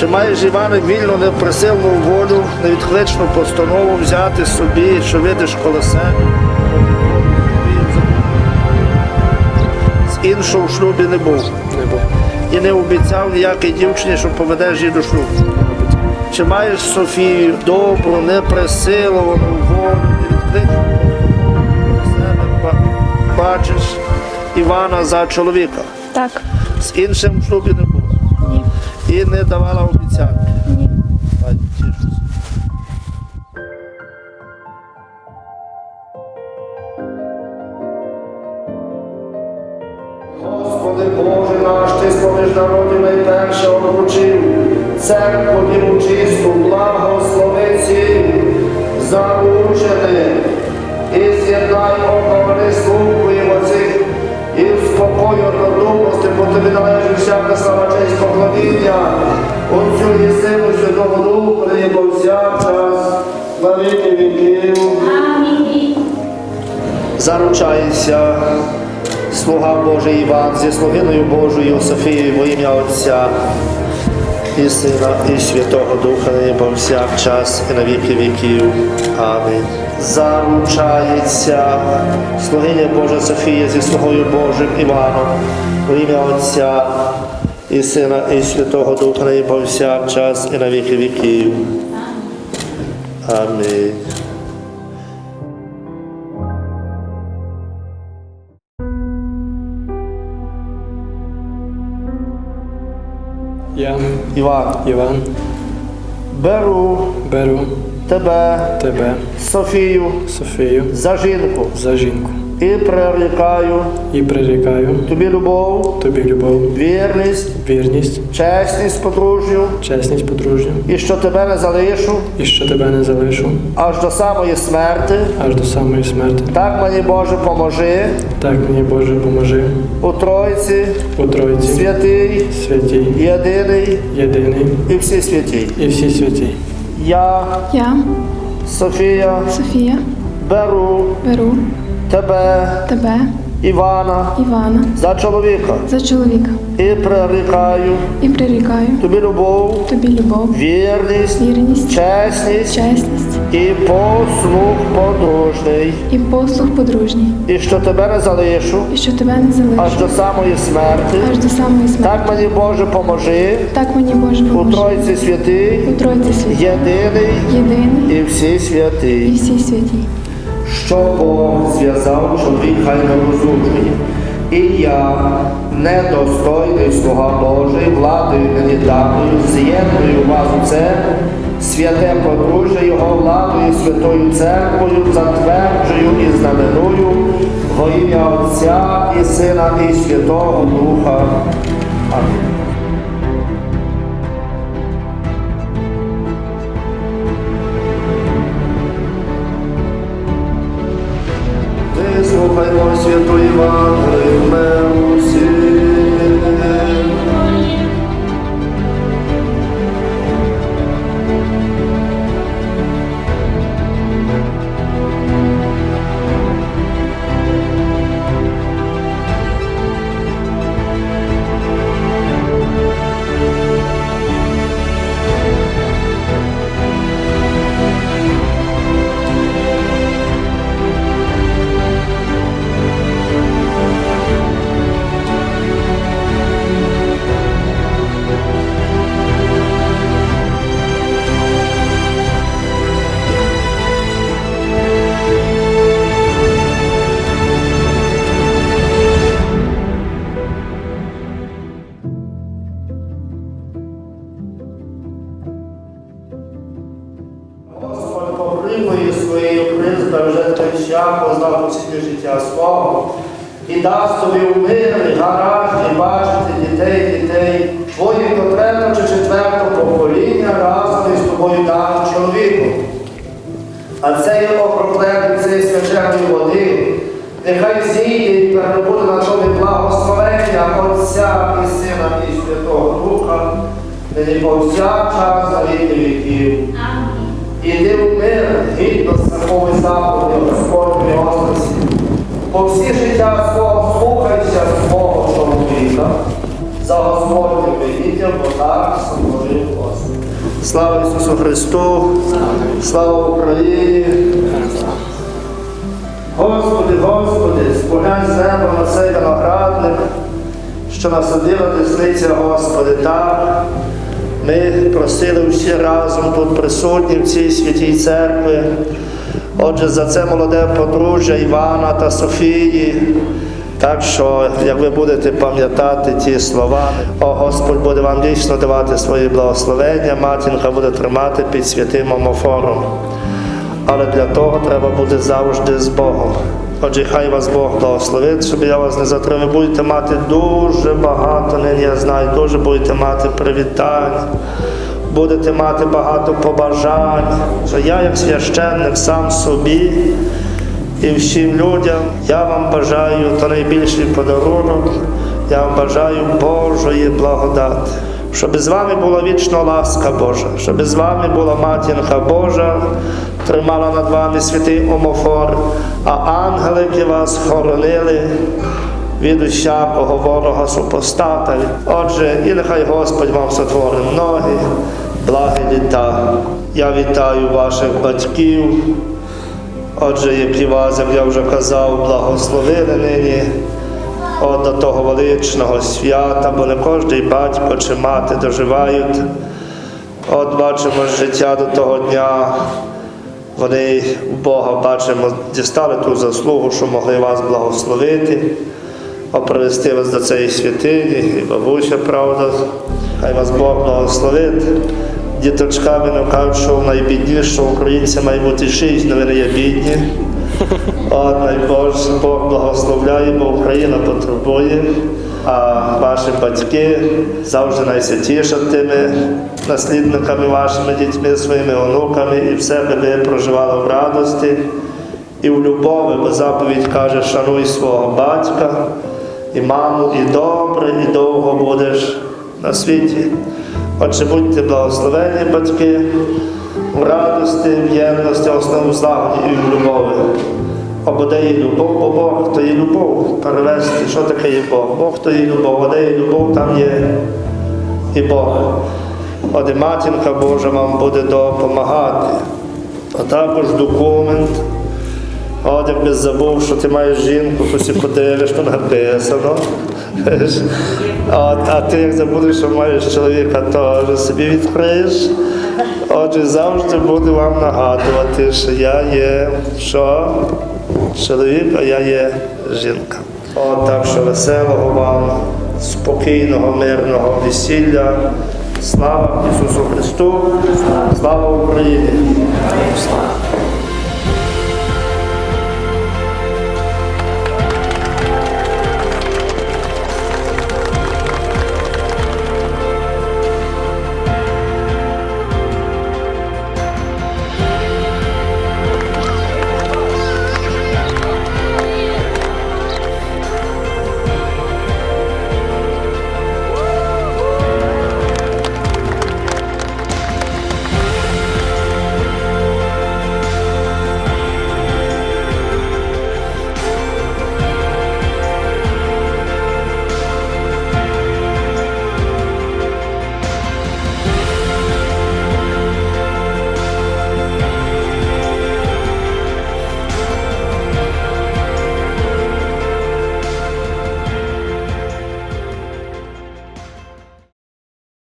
Чи маєш Іване вільну неприсильну волю, невідкличну постанову взяти собі, що видиш коло себе? З іншого в шлюбі не був. Не був. І не обіцяв ніякій дівчині, що поведеш її до шлюбу. Чи маєш Софію добру, неприсиловану волю, невідкличну себе? Бачиш Івана за чоловіка. Так. З іншим в шлюбі не був. Ні. І не давала обіцянки. Ні. Господи Боже наш, Ти споміж народів найперше обручив, церкву віру чисту, благослови заручених, і з'єднай обновини слуг Твоїм оцих, і в спокою однодумності, бо Тобі належить всяка слава честь Отцю і Сину Святого Духу, нині повсякчас, на віки віків. Заручається слуга Божий Іван зі слугиною Божою Софією во ім'я Отця і Сина, і Святого Духа, нині повсякчас, і на віки віків. Амінь. Заручається слугиня Божа Софія зі слугою Божим Іваном во ім'я Отця і Сина, і Святого Духа, нині повсякчас, і на віки віків. Амінь. Я, Іван, Іван, беру беру тебе, тебе, Софію, Софію, за жінку. За жінку і прирікаю. І прирікаю. Тобі любов, тобі любов, вірність, вірність, чесність подружню, чесність подружню, і що тебе не залишу. І що тебе не залишу. Аж до самої смерти. аж до самої смерти. Так мені Боже поможи. Так мені Боже поможи. У Тройці, у Тройці, святий, святій, єдиний. Єдиний. І всі святі. і всі святі. Я, Я, Софія, Софія, беру. Беру тебе, тебе, Івана, Івана, за чоловіка. За чоловіка. І прирікаю. І прирікаю. Тобі любов, тобі любов, вірність, вірність, чесність. Чесність. І послуг подружний, і послуг подружній, і що тебе не залишу. І що тебе не аж залишу до самої смерти. аж до самої смерти. Так мені Боже поможи. Так мені Боже у. Тройці святий, У Тройці святі, єдиний. Єдиний. І всі і всі святі. Що Бог зв'язав, чоловік хай не розлучує. І я, недостойний слуга Божий, владою мені даною, з'єдную вас у це, святе подружжя Його владою, святою церквою, затверджую і знаменую во ім'я Отця і Сина і Святого Духа. Амінь. Lord. Попримує своєю призбою вже той шлях познав усі життя свого і дасть тобі у мирі, гаражі бачити дітей, дітей, твоїх до третього чи четвертого покоління разом із тобою даним чоловіком. А це є окроплення цієї свяченої води. Нехай зійде і перебуде на тобі благословення Отця і Сина і Святого Духа, нині повсякчас на віки віків. Іди в мир, гідно страховий заповіді Господньої милості. По всі життя свого слухайся свого чоловіка, за Господнім вигіддям, бо так сотворив Господь. Слава Ісусу Христу! Слава Україні! Господи, Господи, споглянь з неба на цей виноградник, що насадила десниця Господи, так. Ми просили всі разом тут присутні в цій святій церкві. Отже, за це молоде подружжя Івана та Софії. Так що, як ви будете пам'ятати ті слова, о Господь буде вам дійсно давати свої благословення, матінка буде тримати під святим омофором. Але для того треба бути завжди з Богом. Отже, хай вас Бог благословить, щоб я вас не затримав. Будете мати дуже багато, нині я знаю, дуже будете мати привітань, будете мати багато побажань. Що я, як священник, сам собі і всім людям, я вам бажаю то найбільший подарунок, я вам бажаю Божої благодати. Щоб з вами була вічна ласка Божа, щоб з вами була матінка Божа, тримала над вами святий омофор, а ангелики вас хоронили від усякого ворога супостата. Отже, і нехай Господь вам сотворив ноги, благи літа. Я вітаю ваших батьків. Отже, які вас, як я вже казав, благословили нині от до того величного свята, бо не кожен батько чи мати доживають. От бачимо життя до того дня. Вони у Бога бачимо, дістали ту заслугу, що могли вас благословити, опривести вас до цієї святині, і бабуся, правда, хай вас Бог благословить. Діточками кажуть, що найбідніше, що українці має бути шість, але вони є бідні. От найбільше Бог благословляє, бо Україна потребує, а ваші батьки завжди найсвятіше тими наслідниками, вашими дітьми, своїми онуками, і все би ви проживали в радості і в любові, бо заповідь каже, шануй свого батька і маму, і добре, і довго будеш на світі. Отже, будьте благословені, батьки, в радості, в єдності, основному злагоді і в любові. Або де є любов, бо Бог то є любов. Перевести, що таке є Бог? Бог то є любов, а де є любов, там є і Бог. От матінка Божа вам буде допомагати. А також документ. От якби забув, що ти маєш жінку, то си подивиш, що написано. От, а ти як забудеш, що маєш чоловіка, теж собі відкриєш. Отже, завжди буду вам нагадувати, що я є що? Чоловік, а я є жінка. О, так що веселого вам, спокійного, мирного весілля. Слава Ісусу Христу, слава Україні! Слава.